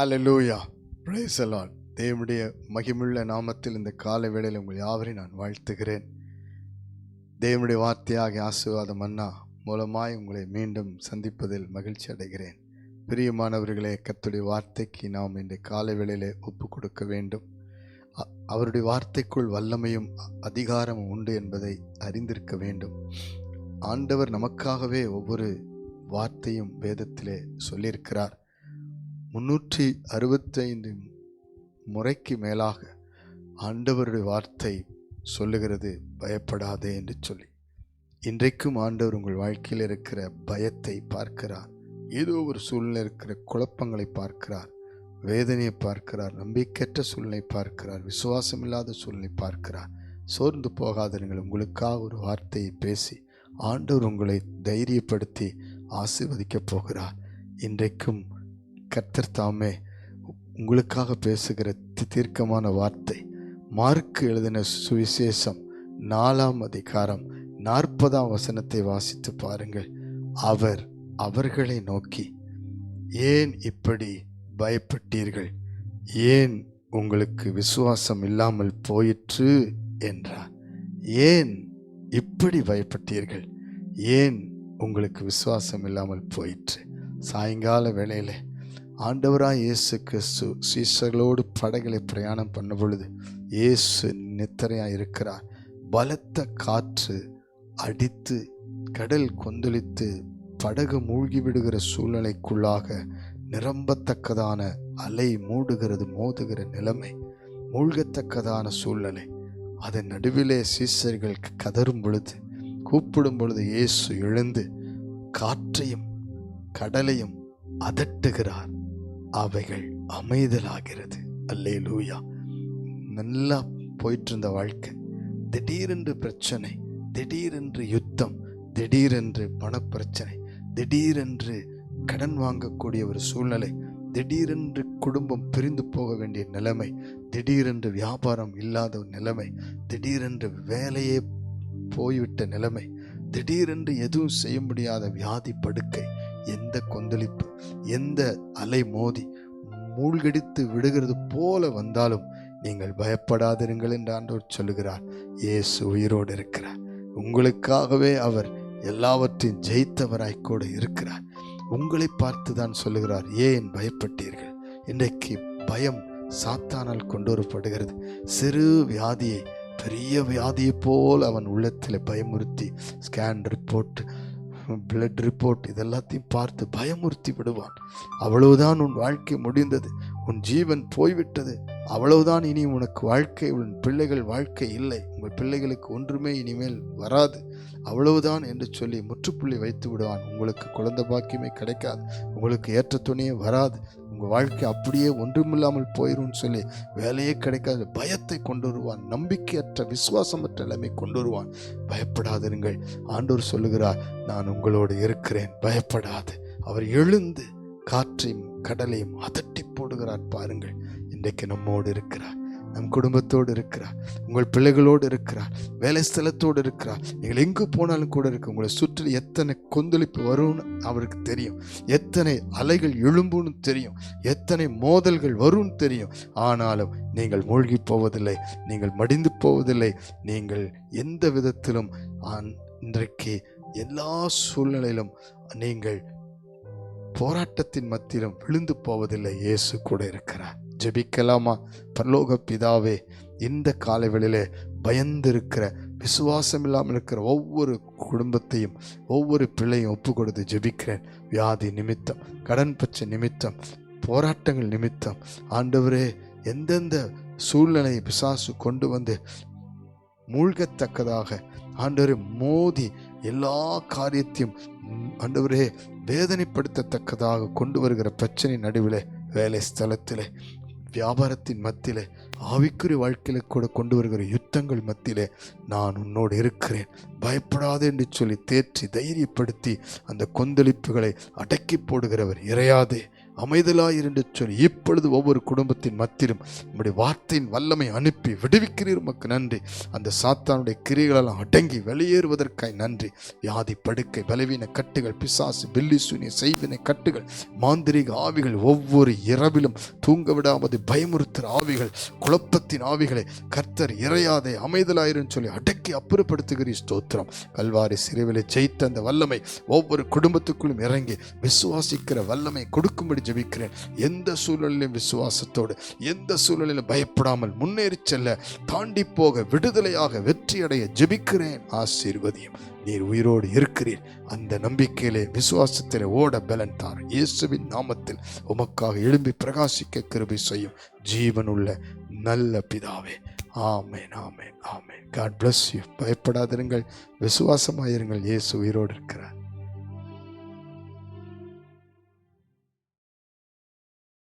ஹalleluya praise தேவனுடைய மகிமுள்ள நாமத்தில் இந்த காலை வேளையில் உங்கள் யாவரையும் நான் வாழ்த்துகிறேன். தேவனுடைய வார்த்தையாக ஆசீர்வாதம் மன்னா மூலமாய் உங்களை மீண்டும் சந்திப்பதில் மகிழ்ச்சி அடைகிறேன். பிரியமானவர்களே கத்துடைய வார்த்தைக்கு நாம் இந்த காலை வேளையிலே ஒப்பு கொடுக்க வேண்டும். அவருடைய வார்த்தைக்குள் வல்லமையும் அ- அதிகாரமும் உண்டு என்பதை அறிந்திருக்க வேண்டும். ஆண்டவர் நமக்காகவே ஒவ்வொரு வார்த்தையும் வேதத்திலே சொல்லியிருக்கிறார். முன்னூற்றி அறுபத்தைந்து முறைக்கு மேலாக ஆண்டவருடைய வார்த்தை சொல்லுகிறது பயப்படாதே என்று சொல்லி. இன்றைக்கும் ஆண்டவர் உங்கள் வாழ்க்கையில் இருக்கிற பயத்தை பார்க்கிறார். ஏதோ ஒரு சூழ்நிலை இருக்கிற குழப்பங்களை பார்க்கிறார். வேதனையை பார்க்கிறார். நம்பிக்கையற்ற சூழ்நிலை பார்க்கிறார். விசுவாசமில்லாத சூழ்நிலை பார்க்கிறார். சோர்ந்து போகாதீர்கள். உங்களுக்காக ஒரு வார்த்தையை பேசி ஆண்டவர் உங்களை தைரியப்படுத்தி ஆசீர்வதிக்கப் போகிறார். இன்றைக்கும் கர்த்தர் தாமே உங்களுக்காக பேசுகிற தி- தீர்க்கமான வார்த்தை மார்க்கு எழுதின சுவிசேஷம் நாலாம் அதிகாரம் நாற்பதாம் வசனத்தை வாசித்து பாருங்கள். அவர் அவர்களை நோக்கி ஏன் இப்படி பயப்பட்டீர்கள்? ஏன் உங்களுக்கு விசுவாசம் இல்லாமல் போயிற்று? என்றார். ஏன் இப்படி பயப்பட்டீர்கள்? ஏன் உங்களுக்கு விசுவாசம் இல்லாமல் போயிற்று? சாயங்கால வேளையில் ஆண்டவராக இயேசு கிறிஸ்து சீசர்களோடு படகளை பிரயாணம் பண்ண பொழுது இயேசு நித்திரையாக இருக்கிறார். பலத்த காற்று அடித்து கடல் கொந்தளித்து படகு மூழ்கி விடுகிற சூழ்நிலைக்குள்ளாக நிரம்பத்தக்கதான அலை மூடுகிறது மோதுகிற நிலைமை மூழ்கத்தக்கதான சூழ்நிலை. அதன் நடுவிலே சீசர்கள் கதறும் பொழுது கூப்பிடும் பொழுது இயேசு எழுந்து காற்றையும் கடலையும் அதட்டுகிறார். அவைகள் அமைதலாகிறது. அல்லே லூயா நல்லா போயிட்டு இருந்த வாழ்க்கை. திடீரென்று பிரச்சனை திடீரென்று யுத்தம் திடீரென்று பணப்பிரச்சனை திடீரென்று கடன் வாங்கக்கூடிய ஒரு சூழ்நிலை திடீரென்று குடும்பம் பிரிந்து போக வேண்டிய நிலைமை திடீரென்று வியாபாரம் இல்லாத ஒரு நிலைமை திடீரென்று வேலையே போய்விட்ட நிலைமை திடீரென்று எதுவும் செய்ய முடியாத வியாதி படுக்கை எந்த கொந்தளிப்பு எந்த அலை மோதி மூழ்கடித்து விடுகிறது போல வந்தாலும் நீங்கள் பயப்படாதிருங்கள் என்று ஆண்டவர் சொல்லுகிறார். இயேசு உயிரோடு இருக்கிறார். உங்களுக்காகவே அவர் எல்லாவற்றையும் ஜெயித்தவராய் கூட இருக்கிறார். உங்களை பார்த்து தான் சொல்லுகிறார் ஏன் பயப்பட்டீர்கள்? இன்றைக்கு பயம் சாத்தானால் கொண்டு வரப்படுகிறது சிறு வியாதியை பெரிய வியாதியை போல் அவன் உள்ளத்தில் பயமுறுத்தி ஸ்கேன் ரிப்போர்ட் பிளட் ரிப்போர்ட் இதெல்லாத்தையும் பார்த்து பயமுறுத்தி விடுவான். அவ்வளவுதான் உன் வாழ்க்கை முடிந்தது. உன் ஜீவன் போய்விட்டது. அவ்வளவுதான் இனி உனக்கு வாழ்க்கை உன் பிள்ளைகள் வாழ்க்கை இல்லை. உங்கள் பிள்ளைகளுக்கு ஒன்றுமே இனிமேல் வராது. அவ்வளவுதான் என்று சொல்லி முற்றுப்புள்ளி வைத்து விடுவான். உங்களுக்கு குழந்தை பாக்கியமே கிடைக்காது. உங்களுக்கு ஏற்ற துணையே வராது. உங்கள் வாழ்க்கை அப்படியே ஒன்றுமில்லாமல் போயிடும்னு சொல்லி வேலையே கிடைக்காது. பயத்தை கொண்டு வருவான். நம்பிக்கையற்ற விசுவாசமற்ற நிலைமை கொண்டு வருவான். பயப்படாதிருங்கள். ஆண்டோர் சொல்லுகிறார் நான் உங்களோடு இருக்கிறேன். பயப்படாது. அவர் எழுந்து காற்றையும் கடலையும் அதட்டி போடுகிறார் பாருங்கள். இன்றைக்கு நம்மோடு இருக்கிறார். நம் குடும்பத்தோடு இருக்கிறார். உங்கள் பிள்ளைகளோடு இருக்கிறார். வேலை ஸ்தலத்தோடு இருக்கிறார். நீங்கள் எங்கு போனாலும் கூட இருக்கு உங்களை சுற்றி எத்தனை கொந்தளிப்பு வரும்னு அவருக்கு தெரியும். எத்தனை அலைகள் எழும்புன்னு தெரியும். எத்தனை மோதல்கள் வரும்னு தெரியும். ஆனாலும் நீங்கள் மூழ்கி போவதில்லை. நீங்கள் மடிந்து போவதில்லை. நீங்கள் எந்த விதத்திலும் இன்றைக்கு எல்லா சூழ்நிலையிலும் நீங்கள் போராட்டத்தின் மத்தியிலும் விழுந்து போவதில்லை. இயேசு கூட இருக்கிறார். ஜெபிக்கலாமா? பரலோக பிதாவே இந்த காலைகளிலே பயந்திருக்கிற விசுவாசம் இல்லாமல் இருக்கிற ஒவ்வொரு குடும்பத்தையும் ஒவ்வொரு பிள்ளையும் ஒப்பு கொடுத்து ஜெபிக்கிறேன். வியாதி நிமித்தம் கடன் பச்சை நிமித்தம் போராட்டங்கள் நிமித்தம். ஆண்டவரே எந்தெந்த சூழ்நிலையை பிசாசு கொண்டு வந்து மூழ்கத்தக்கதாக ஆண்டவரே மோதி எல்லா காரியத்தையும் ஆண்டவரே வேதனைப்படுத்தத்தக்கதாக கொண்டு வருகிற பிரச்சனை நடுவில் வேலை ஸ்தலத்திலே வியாபாரத்தின் மத்தியிலே ஆவிக்குறி வாழ்க்கையில கூட கொண்டு வருகிற யுத்தங்கள் மத்தியிலே நான் உன்னோடு இருக்கிறேன். பயப்படாது என்று சொல்லி தேற்றி தைரியப்படுத்தி அந்த கொந்தளிப்புகளை அடக்கி போடுகிறவர் இறையாதே. அமைதலாயிருந்து சொல்லி இப்பொழுது ஒவ்வொரு குடும்பத்தின் மத்தியிலும் நம்முடைய வார்த்தையின் வல்லமை அனுப்பி விடுவிக்கிறீர். உமக்கு நன்றி. அந்த சாத்தானுடைய கிரிகளெல்லாம் அடங்கி வெளியேறுவதற்காய் நன்றி. வியாதி படுக்கை பலவீன கட்டுகள் பிசாசு பில்லி சூனிய செய்வினை கட்டுகள் மாந்திரீக ஆவிகள் ஒவ்வொரு இரவிலும் தூங்க விடாமது பயமுறுத்துகிற ஆவிகள் குழப்பத்தின் ஆவிகளை கர்த்தர் இறையாதே அமைதலாயிரும் சொல்லி அடக்கி அப்புறப்படுத்துகிறீர். ஸ்தோத்திரம். கல்வாரி சிறுவிலை ஜெயித்த அந்த வல்லமை ஒவ்வொரு குடும்பத்துக்குள்ளும் இறங்கி விசுவாசிக்கிற வல்லமை கொடுக்கும்படி ஜெபிக்கிறேன். எந்த சூழ்நிலையும் விசுவாசத்தோடு எந்த சூழ்நிலையிலும் பயப்படாமல் முன்னேறி செல்ல தாண்டி போக விடுதலையாக வெற்றியடைய ஜெபிக்கிறேன். ஆசீர்வதியும். நீர் உயிரோடு இருக்கிறீர். அந்த நம்பிக்கையிலே விசுவாசத்திலே ஓட பலன் தார் இயேசுவின் நாமத்தில் உமக்காக எழும்பி பிரகாசிக்க கிருபை செய்யும் ஜீவனுள்ள நல்ல பிதாவே. ஆமேன் ஆமேன் ஆமேன். காட் பிளஸ் யூ பயப்படாதிருங்கள். விசுவாசமாயிருங்கள். இயேசு உயிரோடு இருக்கிறார்.